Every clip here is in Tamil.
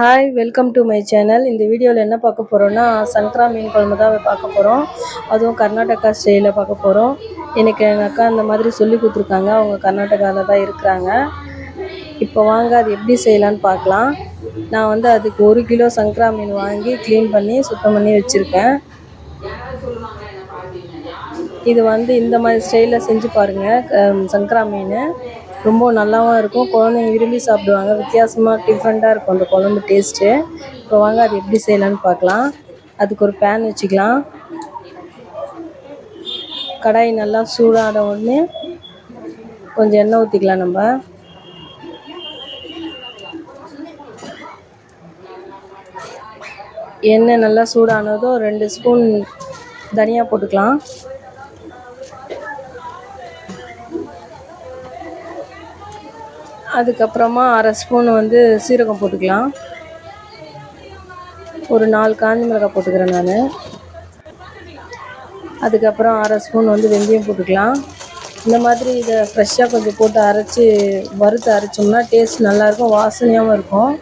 Hi welcome to my channel இந்த வீடியோவில் என்ன பார்க்க போகிறோன்னா சங்கரா மீன் குழம்பு தான் பார்க்க போகிறோம் அதுவும் கர்நாடகா ஸ்டைலில் பார்க்க போகிறோம் எனக்கு எங்கள் அக்கா அந்த மாதிரி சொல்லி கொடுத்துருக்காங்க. அவங்க கர்நாடகாவில் தான் இருக்கிறாங்க. இப்போ வாங்க அது எப்படி செய்யலான்னு பார்க்கலாம். நான் வந்து அதுக்கு ஒரு கிலோ சங்கரா மீன் வாங்கி க்ளீன் பண்ணி சுத்தம் பண்ணி வச்சுருக்கேன். இது வந்து இந்த மாதிரி ஸ்டைலில் செஞ்சு பாருங்கள் சங்கரா மீன். ரொம்ப நல்லாவும் இருக்கும். குழந்தைங்க விரும்பி சாப்பிடுவாங்க. வித்தியாசமாக டிஃப்ரெண்ட்டாக இருக்கும் அந்த குழம்பு டேஸ்ட்டு இப்போ வாங்க அது எப்படி செய்யலான்னு பார்க்கலாம். அதுக்கு ஒரு பேன் வச்சுக்கலாம். கடாய் நல்லா சூடான உடனே கொஞ்சம் எண்ணெய் ஊற்றிக்கலாம் நம்ம. எண்ணெய் நல்லா சூடானதும் ரெண்டு ஸ்பூன் தனியாக போட்டுக்கலாம். அதுக்கப்புறமா அரை ஸ்பூன் வந்து சீரகம் போட்டுக்கலாம். ஒரு நாலு காஞ்சி மிளகாய் போட்டுக்கிறேன் நான். அதுக்கப்புறம் அரை ஸ்பூன் வந்து வெந்தயம் போட்டுக்கலாம். இந்த மாதிரி இதை ஃப்ரெஷ்ஷாக கொஞ்சம் போட்டு அரைச்சி வறுத்து அரைச்சோம்னா டேஸ்ட் நல்லாயிருக்கும் வாசனையாகவும் இருக்கும்.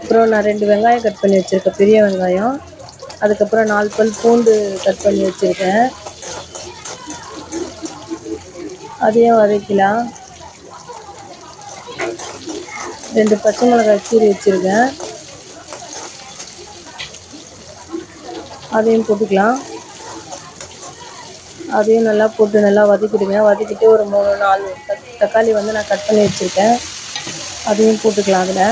அப்புறம் நான் ரெண்டு வெங்காயம் கட் பண்ணி வச்சுருக்கேன் பெரிய வெங்காயம். அதுக்கப்புறம் நாலு பல் பூண்டு கட் பண்ணி வச்சுருக்கேன். அதையும் வதக்கலாம். ரெண்டு பச்சை மிளகாய் கீறி வச்சுருக்கேன். அதையும் போட்டுக்கலாம். அதையும் நல்லா போட்டு நல்லா வதக்கிடுங்க. வதக்கிட்டு ஒரு மூணு நாலு தக்காளி வந்து நான் கட் பண்ணி வச்சுருக்கேன். அதையும் போட்டுக்கலாம் அதில்.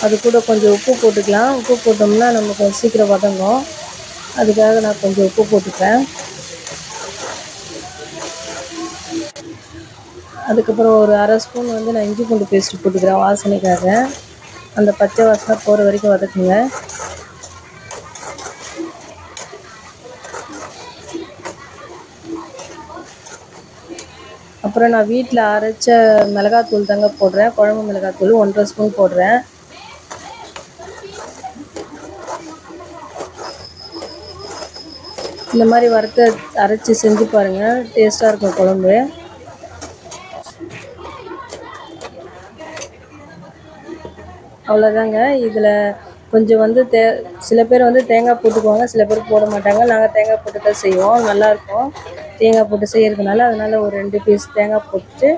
அது கூட கொஞ்சம் உப்பு போட்டுக்கலாம். உப்பு போட்டோம்னா நமக்கு சீக்கிரம் வதங்கும். அதுக்காக நான் கொஞ்சம் உப்பு போட்டுக்கிறேன். அதுக்கப்புறம் ஒரு அரை ஸ்பூன் வந்து நான் இஞ்சி பூண்டு பேஸ்ட்டு போட்டுக்கிறேன் வாசனைக்காக. அந்த பச்சை வாசனை போகிற வரைக்கும் வதக்குங்க. அப்புறம் நான் வீட்டில் அரைச்ச மிளகாத்தூள் தாங்க போடுறேன். குழம்பு மிளகாத்தூள் ஒன்றரை ஸ்பூன் போடுறேன். இந்த மாதிரி வறுத்து அரைச்சி செஞ்சு பாருங்கள் டேஸ்ட்டாக இருக்கும் குழம்பு. அவ்வளோதாங்க இதில் கொஞ்சம் வந்து தே சில பேர் வந்து தேங்காய் போட்டுக்குவாங்க சில பேர் போட மாட்டாங்க. நாங்கள் தேங்காய் போட்டு தான் செய்வோம். நல்லாயிருக்கும் தேங்காய் போட்டு செய்கிறதுனால அதனால் ஒரு ரெண்டு பீஸ் தேங்காய் போட்டுட்டு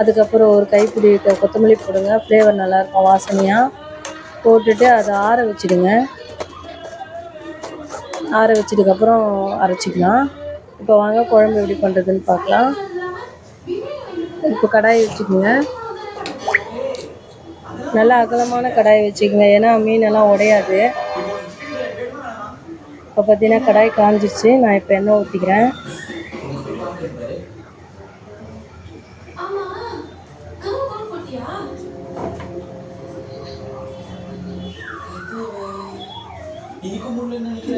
அதுக்கப்புறம் ஒரு கைப்பிடி கொத்தமல்லி போடுங்க. ஃப்ளேவர் நல்லாயிருக்கும் வாசனையாக போட்டுட்டு அதை ஆற வச்சுடுங்க. ஆற வச்சதுக்கப்புறம் அரைச்சிக்கலாம். இப்போ வாங்க குழம்பு எப்படி பண்ணுறதுன்னு பார்க்கலாம் இப்போ கடாய் வச்சுக்கோங்க. நல்லா அகலமான கடாய் வச்சுக்கோங்க. ஏன்னா மீனெல்லாம் உடையாது. இப்போ பார்த்தீங்கன்னா கடாய் காஞ்சிருச்சு. நான் இப்போ எண்ணெய் ஊற்றிக்கிறேன்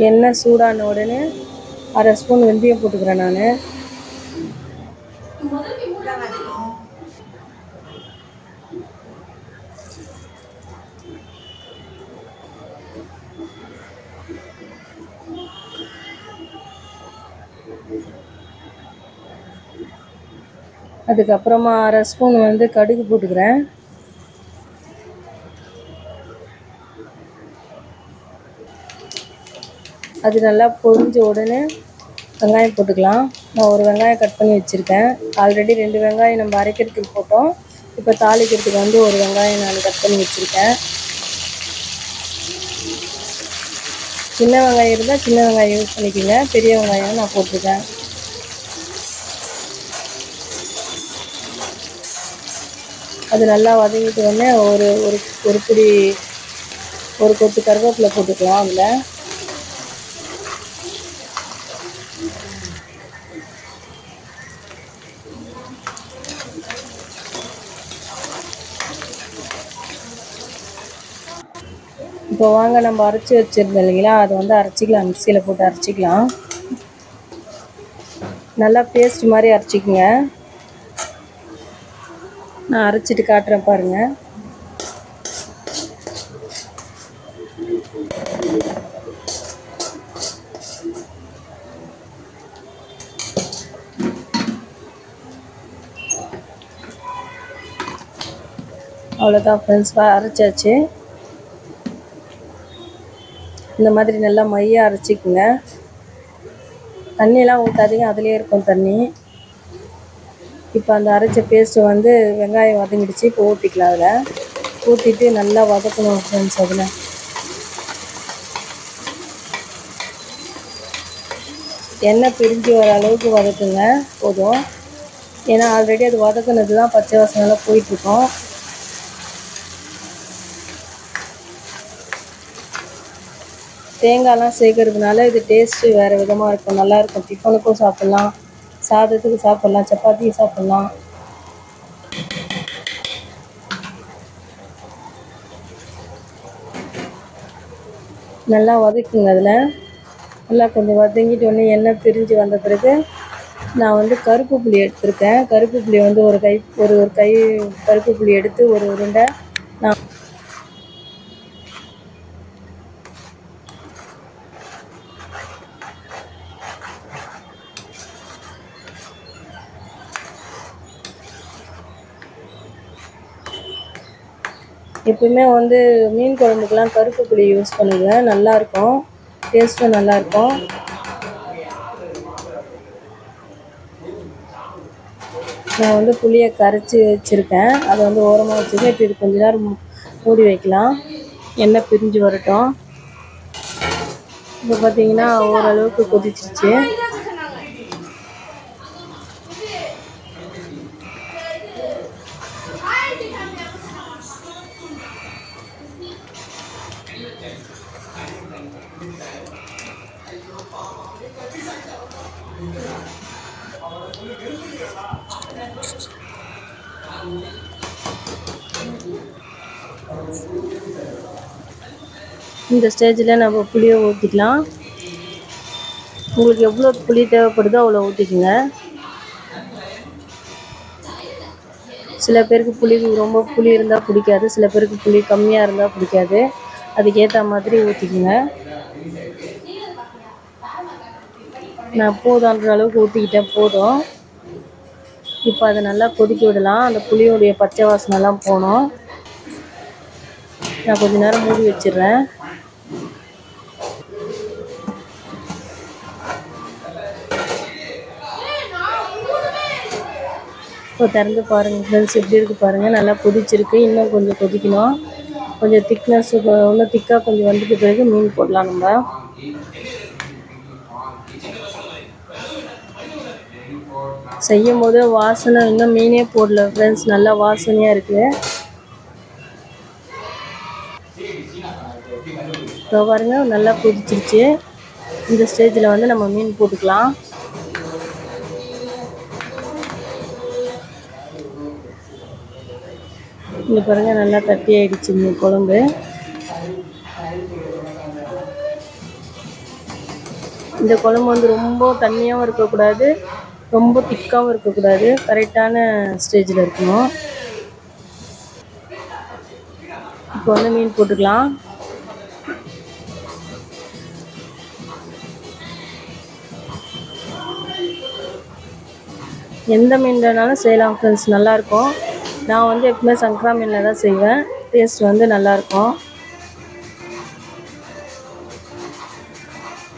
எண்ணெய் சூடான உடனே அரை ஸ்பூன் வெந்தயம் போட்டுக்கிறேன் நான். அதுக்கப்புறமா அரை ஸ்பூன் வந்து கடுகு போட்டுக்கிறேன். அது நல்லா பொரிஞ்ச உடனே வெங்காயம் போட்டுக்கலாம். நான் ஒரு வெங்காயம் கட் பண்ணி வச்சுருக்கேன். ஆல்ரெடி ரெண்டு வெங்காயம் நம்ம அரைக்கிறதுக்கு போட்டோம். இப்போ தாளிக்கிறதுக்கு வந்து ஒரு வெங்காயம் நான் கட் பண்ணி வச்சுருக்கேன். சின்ன வெங்காயம் இருந்தால் சின்ன வெங்காயம் யூஸ் பண்ணிக்கோங்க. பெரிய வெங்காயம் நான் போட்டிருக்கேன். அது நல்லா வதங்கிட்டு உடனே ஒரு ஒரு ஒரு பிடி ஒரு கொத்து கருவேப்பிலை போட்டுக்கலாம் அதில். இப்போ வாங்க நம்ம அரைச்சி வச்சுருந்தோம் இல்லைங்களா? அதை வந்து அரைச்சிக்கலாம் மிக்சியில் போட்டு அரைச்சிக்கலாம். நல்லா பேஸ்ட் மாதிரி அரைச்சிக்கங்க. நான் அரைச்சிட்டு காட்டுறேன் பாருங்கள் அவ்வளோதான் ஃப்ரெண்ட்ஸ் அரைச்சாச்சு. இந்த மாதிரி நல்லா மையாக அரைச்சிக்குங்க. தண்ணியெலாம் ஊற்றாதீங்க அதுலேயே இருக்கும் தண்ணி. இப்போ அந்த அரைச்ச பேஸ்ட்டு வந்து வெங்காயம் வதங்கிடுச்சு. இப்போ ஊற்றிக்கலாம் அதில். ஊற்றிட்டு நல்லா வதக்கணும் ஃப்ரெண்ட்ஸ் அதில். எண்ணெய் பிரிஞ்சு வர அளவுக்கு வதக்குங்க. போதும். ஏன்னா ஆல்ரெடி அது வதக்குனது தான் பச்சை வாசனெல்லாம் போயிட்டுருக்கோம். தேங்காய்லாம் சேர்க்கறதுனால இது டேஸ்ட்டு வேறு விதமாக இருக்கும். நல்லாயிருக்கும் டிஃபனுக்கும் சாப்பிட்லாம். சாதத்துக்கு சாப்பிட்லாம் சப்பாத்திக்கு சாப்பிட்லாம். நல்லா வதக்குங்க அதில். நல்லா கொஞ்சம் வதங்கிட்டு ஒன்று எண்ணெய் பிரிஞ்சு வந்த பிறகு நான் வந்து கருப்பு புளி எடுத்திருக்கேன். கருப்பு புளி வந்து ஒரு கை ஒரு ஒரு கை கருப்பு புளி எடுத்து ஒரு உருண்டை நான் எப்பவுமே வந்து மீன் குழம்புக்கெலாம் கருப்பு புளி யூஸ் பண்ணுவேன் நல்லாயிருக்கும். டேஸ்ட்டும் நல்லாயிருக்கும். நான் வந்து புளியை கரைச்சி வச்சுருக்கேன். அதை வந்து ஓரமாக வச்சுருக்கேன் இப்போ இது கொஞ்ச நேரம் மூடி வைக்கலாம். எண்ணெய் பிரிஞ்சு வரட்டும். இப்போ பார்த்தீங்கன்னா ஓரளவுக்கு கொதிச்சிருச்சு. இந்த ஸ்டேஜில் நம்ம புளியை ஊற்றிக்கலாம் உங்களுக்கு எவ்வளோ புளி தேவைப்படுதோ அவ்வளோ ஊற்றிக்கோங்க சில பேருக்கு புளி ரொம்ப புளி இருந்தால் பிடிக்காது சில பேருக்கு புளி கம்மியாக இருந்தால் பிடிக்காது. அதுக்கேற்ற மாதிரி ஊற்றிக்கோங்க நான் போதுன்ற அளவுக்கு ஊற்றிக்கிட்டேன் போதும். இப்போ அதை நல்லா கொதிக்க விடலாம். அந்த புளியோடைய பச்சை வாசனைலாம் போகணும். நான் கொஞ்ச நேரம் மூடி வச்சிடுறேன். இப்போ திறந்து பாருங்கள் ஃப்ரெண்ட்ஸ் எப்படி இருக்குது பாருங்கள் நல்லா கொதிச்சிருக்கு. இன்னும் கொஞ்சம் கொதிக்கணும். கொஞ்சம் திக்னஸ் இன்னும் திக்காக கொஞ்சம் வந்துட்டு பிறகு மீன் போடலாம் நம்ம. செய்யும் போது வாசனை இன்னும் மீனே போடல ஃப்ரெண்ட்ஸ் நல்லா வாசனையாக இருக்குது இப்போ பாருங்க நல்லா கொதிச்சிருச்சு. இந்த ஸ்டேஜில் வந்து நம்ம மீன் போட்டுக்கலாம். இங்கே பாருங்கள் நல்லா கட்டி ஆயிடுச்சு இந்த குழம்பு. இந்த குழம்பு வந்து ரொம்ப தண்ணியாகவும் இருக்கக்கூடாது ரொம்ப திக்காகவும் இருக்கக்கூடாது. கரெக்டான ஸ்டேஜில் இருக்கணும். இப்போ வந்து மீன் போட்டுக்கலாம். எந்த மீன்லனாலும் செய்யலாம் ஃப்ரெண்ட்ஸ் நல்லாயிருக்கும். நான் வந்து எப்பவுமே சங்கரா மீனில் தான் செய்வேன். டேஸ்ட் வந்து நல்லாயிருக்கும்.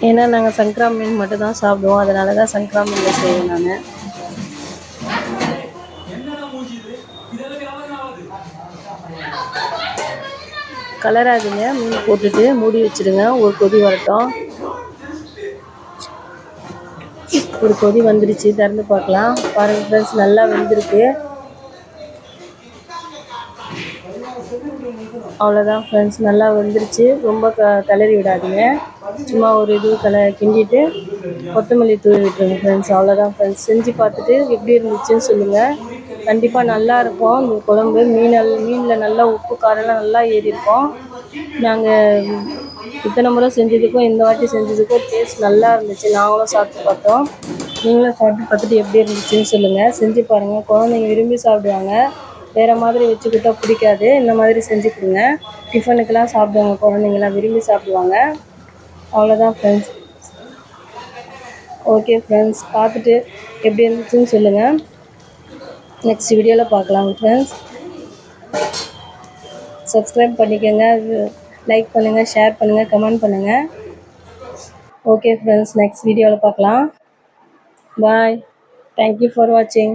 ஏன்னா நாங்கள் சங்கரா மீன் மட்டும் தான் சாப்பிடுவோம். அதனால தான் சங்கரா மீனில் செய்வேன் நான். கலராதுங்க மீன் போட்டுட்டு மூடி வச்சுடுங்க. ஒரு கொதி வரட்டும். ஒரு கொதி வந்துடுச்சு திறந்து பார்க்கலாம். பாருங்கள் ஃப்ரெண்ட்ஸ் நல்லா வெந்திருக்கு. அவ்வளோதான் ஃப்ரெண்ட்ஸ் நல்லா வெந்துருச்சு. ரொம்ப க கிளறி விடாதீங்க. சும்மா ஒரு இது கல கிண்டிட்டு கொத்தமல்லி தூவி விட்டுருங்க ஃப்ரெண்ட்ஸ் அவ்வளோதான் ஃப்ரெண்ட்ஸ் செஞ்சு பார்த்துட்டு எப்படி இருந்துச்சுன்னு சொல்லுங்கள் கண்டிப்பாக நல்லா இருக்கும். இந்த குழம்பு மீனல் மீனில் நல்லா உப்பு காரெல்லாம் நல்லா ஏறி இருக்கும் நாங்கள் இத்தனை முறை செஞ்சதுக்கும் இந்த வாட்டி செஞ்சதுக்கும் டேஸ்ட் நல்லா இருந்துச்சு. நாங்களும் சாப்பிட்டு பார்த்தோம். நீங்களும் சாப்பிட்டு பார்த்துட்டு எப்படி இருந்துச்சுன்னு சொல்லுங்கள் செஞ்சு பாருங்கள் குழந்தைங்க விரும்பி சாப்பிடுவாங்க. வேறு மாதிரி வச்சுக்கிட்டா பிடிக்காது. இந்த மாதிரி செஞ்சு கொடுங்க. டிஃபனுக்கெல்லாம் சாப்பிடுவாங்க. குழந்தைங்கலாம் விரும்பி சாப்பிடுவாங்க. அவ்வளோதான் ஃப்ரெண்ட்ஸ் ஓகே ஃப்ரெண்ட்ஸ் பார்த்துட்டு எப்படி இருந்துச்சுன்னு சொல்லுங்கள் நெக்ஸ்ட் வீடியோவில் பார்க்கலாம் ஃப்ரெண்ட்ஸ் சப்ஸ்கிரைப் பண்ணிக்கோங்க. லைக் பண்ணுங்கள் ஷேர் பண்ணுங்கள் கமெண்ட் பண்ணுங்கள் ஓகே ஃப்ரெண்ட்ஸ் நெக்ஸ்ட் வீடியோவில் பார்க்கலாம். பாய் தேங்க்யூ ஃபார் வாட்சிங்